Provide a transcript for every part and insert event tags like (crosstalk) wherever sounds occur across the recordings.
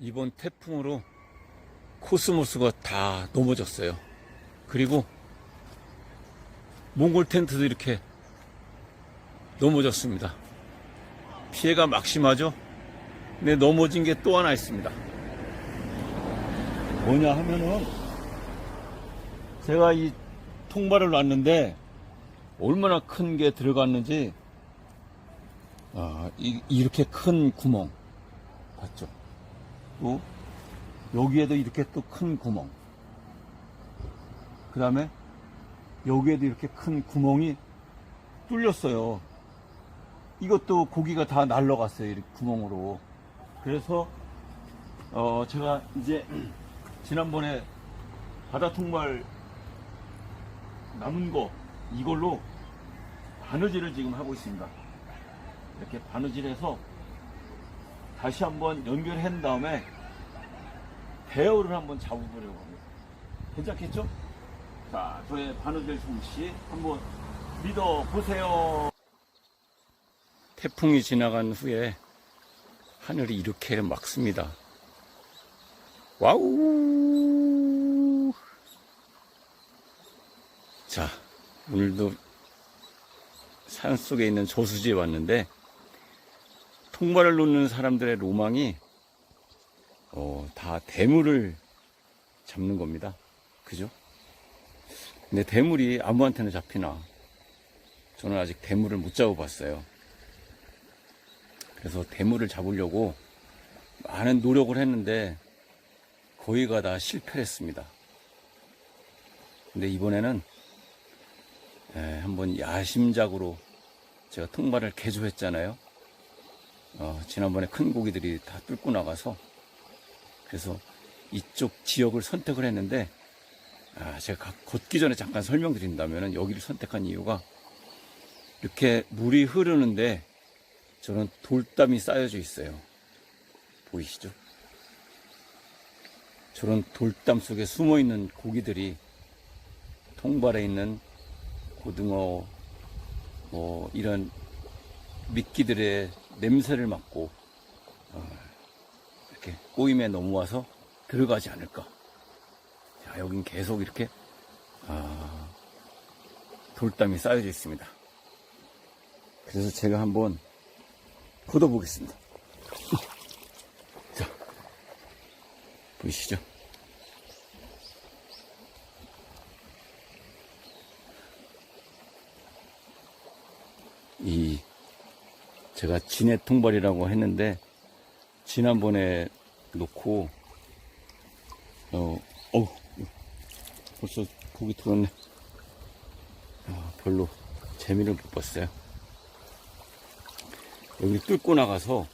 이번 태풍으로 코스모스가 다 넘어졌어요. 그리고 몽골 텐트도 이렇게 넘어졌습니다. 피해가 막심하죠? 근데 넘어진 게 또 하나 있습니다. 뭐냐 하면은 제가 이 통발을 놨는데 얼마나 큰 게 들어갔는지 아, 이, 이렇게 큰 구멍 봤죠? 또 여기에도 이렇게 또 큰 구멍. 그 다음에 여기에도 이렇게 큰 구멍이 뚫렸어요. 이것도 고기가 다 날라갔어요 이렇게 구멍으로. 그래서 어 제가 이제 (clears throat) 지난번에 바다 통발 남은 거 이걸로 바느질을 지금 하고 있습니다. 이렇게 바느질해서 다시 한번 연결한 다음에 대어를 한번 잡아보려고 합니다. 괜찮겠죠? 자, 저의 바느질 솜씨 한번 믿어보세요. 태풍이 지나간 후에 하늘이 이렇게 막습니다. 와우! 자, 오늘도 산 속에 있는 저수지에 왔는데 통발을 놓는 사람들의 로망이 어, 다 대물을 잡는 겁니다. 그죠? 근데 대물이 아무한테나 잡히나? 저는 아직 대물을 못 잡아봤어요. 그래서 대물을 잡으려고 많은 노력을 했는데 거의가 다 실패를 했습니다. 근데 이번에는 에, 한번 야심작으로 제가 통발을 개조했잖아요. 어, 지난번에 큰 고기들이 다 뚫고 나가서 그래서 이쪽 지역을 선택을 했는데 아, 제가 가- 걷기 전에 잠깐 설명드린다면 여기를 선택한 이유가 이렇게 물이 흐르는데 저는 돌담이 쌓여져 있어요. 보이시죠? 저런 돌담 속에 숨어 있는 고기들이 통발에 있는 고등어, 뭐 이런 미끼들의 냄새를 맡고 어, 이렇게 꼬임에 넘어와서 들어가지 않을까. 자, 여긴 계속 이렇게 아, 돌담이 쌓여져 있습니다. 그래서 제가 한번 걷어보겠습니다. 자, 보이시죠? 이 제가 진해 통발이라고 했는데 지난번에 놓고 어, 어 벌써 고기 들었네. 아, 별로 재미를 못 봤어요. 여기 뚫고 나가서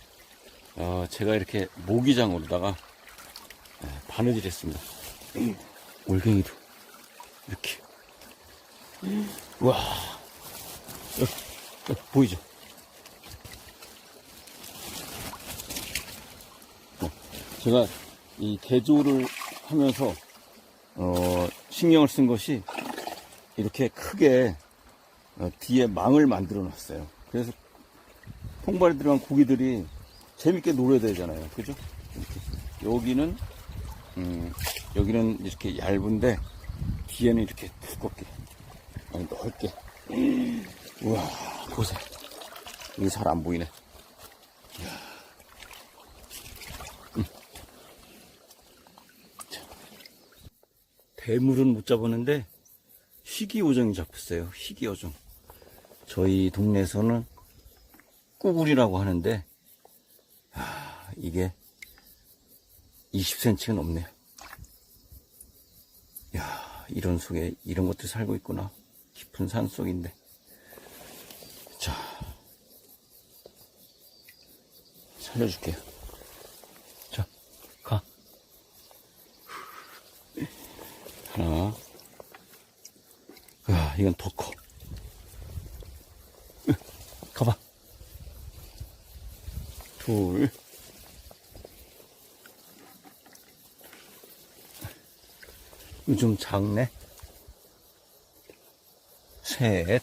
어, 제가 이렇게 모기장으로다가 예, 바느질 했습니다. (clears throat) 올갱이도 이렇게 와 어, 보이죠? 제가 이 개조를 하면서 어, 신경을 쓴 것이 이렇게 크게 어, 뒤에 망을 만들어 놨어요. 그래서 통발에 들어간 고기들이 재밌게 놀아야 되잖아요. 그죠? 이렇게. 여기는 음, 여기는 이렇게 얇은데 뒤에는 이렇게 두껍게 아니 넓게 (gasps) 우와 보세요 이게 잘 안 보이네 이야. 음. 자. 대물은 못 잡았는데 희귀오정이 잡혔어요. 희귀오정. 저희 동네에서는 꾸불이라고 하는데 아, 이게 20cm가 넘네요. 야 이런 속에 이런 것들 살고 있구나. 깊은 산 속인데. 자 살려줄게요 자가 하나 야 이건 더 커 가봐 둘좀 작네. 셋.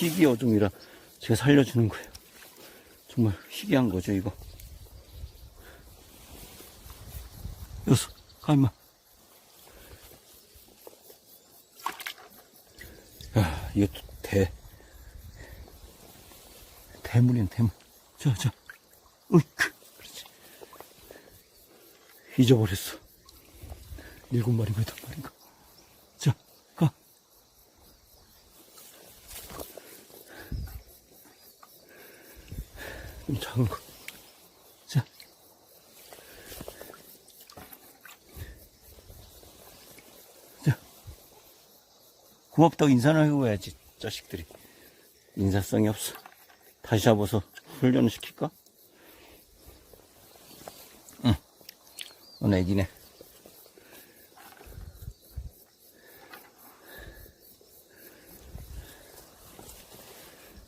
희귀 어종이라 제가 살려주는 거예요. 정말 희귀한 거죠 이거. 여기서 가 임마. 야 이거 대 대물이야 대물. 자 자. 으이크. 그렇지. 잊어버렸어. 일곱 마리가 여덟 마리인가. 자, 가. 좀 작은 거. 자. 자. 고맙다고 인사나 가야지, 자식들이. 인사성이 없어. 다시 잡아서 훈련을 시킬까? 응. 넌 애기네.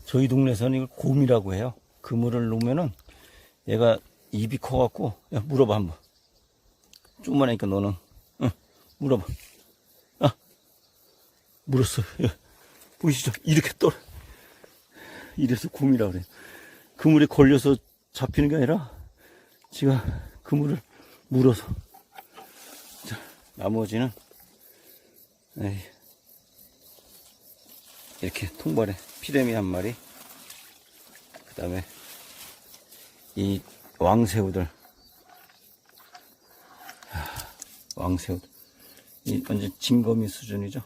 저희 동네에서는 이걸 곰이라고 해요. 그물을 놓으면은 얘가 입이 커갖고, 야, 물어봐, 한번. 조그만하니까 너는, 응, 물어봐. 아, 물었어. 예. 보이시죠? 이렇게 떨어. 이래서 곰이라 그래. 그물에 걸려서 잡히는 게 아니라, 지가 그물을 물어서. 자, 나머지는, 에이, 이렇게 통발에 피레미 한 마리, 그 다음에 이 왕새우들, 하, 왕새우들, 이 완전 진거미 수준이죠.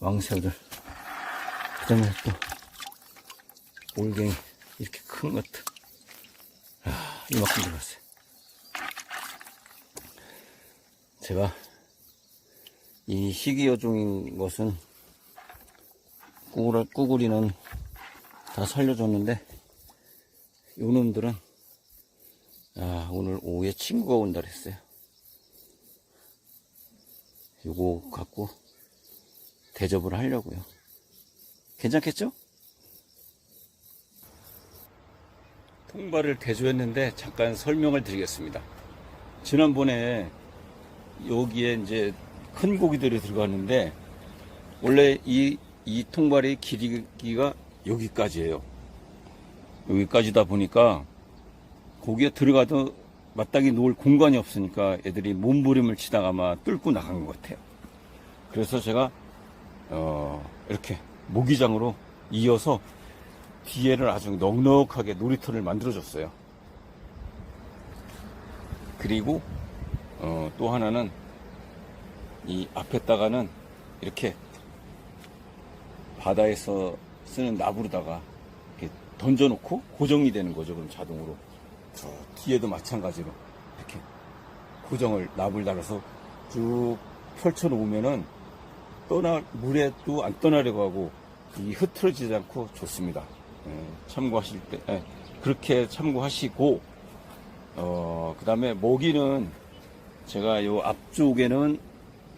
왕새우들. 그 다음에 또 올갱이 이렇게 큰 것들. 아, 이만큼 들어갔어요. 제가 이 희귀어종인 것은 꾸구리, 꾸구리는 다 살려줬는데 요놈들은 아, 오늘 오후에 친구가 온다 그랬어요. 요거 갖고 대접을 하려고요. 괜찮겠죠? 통발을 대조했는데 잠깐 설명을 드리겠습니다. 지난번에 여기에 이제 큰 고기들이 들어갔는데 원래 이, 이 통발의 길이가 여기까지예요. 여기까지다 보니까 고기가 들어가도 마땅히 놓을 공간이 없으니까 애들이 몸부림을 치다가 아마 뚫고 나간 것 같아요. 그래서 제가 어, 이렇게 모기장으로 이어서 뒤에를 아주 넉넉하게 놀이터를 만들어줬어요. 그리고 어, 또 하나는 이 앞에다가는 이렇게 바다에서 쓰는 나무로다가 이렇게 던져놓고 고정이 되는 거죠. 그럼 자동으로. 저 뒤에도 마찬가지로 이렇게 고정을 나무를 달아서 쭉 펼쳐 놓으면은 떠나 물에 또 안 떠나려고 하고 이 흐트러지지 않고 좋습니다. 예, 참고하실 때 예, 그렇게 참고하시고 어 그다음에 모기는 제가 요 앞쪽에는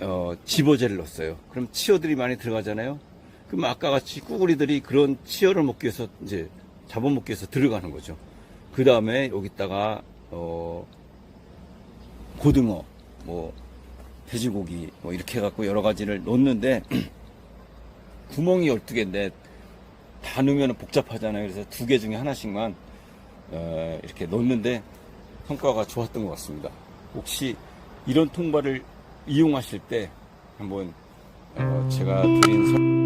어, 집어제를 넣었어요. 그럼 치어들이 많이 들어가잖아요. 그럼 아까 같이 꾸구리들이 그런 치어를 먹기 위해서 이제 잡아먹기 위해서 들어가는 거죠. 그 다음에 여기다가 어, 고등어, 뭐 돼지고기 뭐 이렇게 해갖고 여러 가지를 넣는데 (clears throat) 구멍이 12개인데 다 넣으면 복잡하잖아요. 그래서 두 개 중에 하나씩만 어, 이렇게 넣는데 성과가 좋았던 것 같습니다. 혹시 이런 통발을 이용하실 때 한번 어, 제가 드린 설-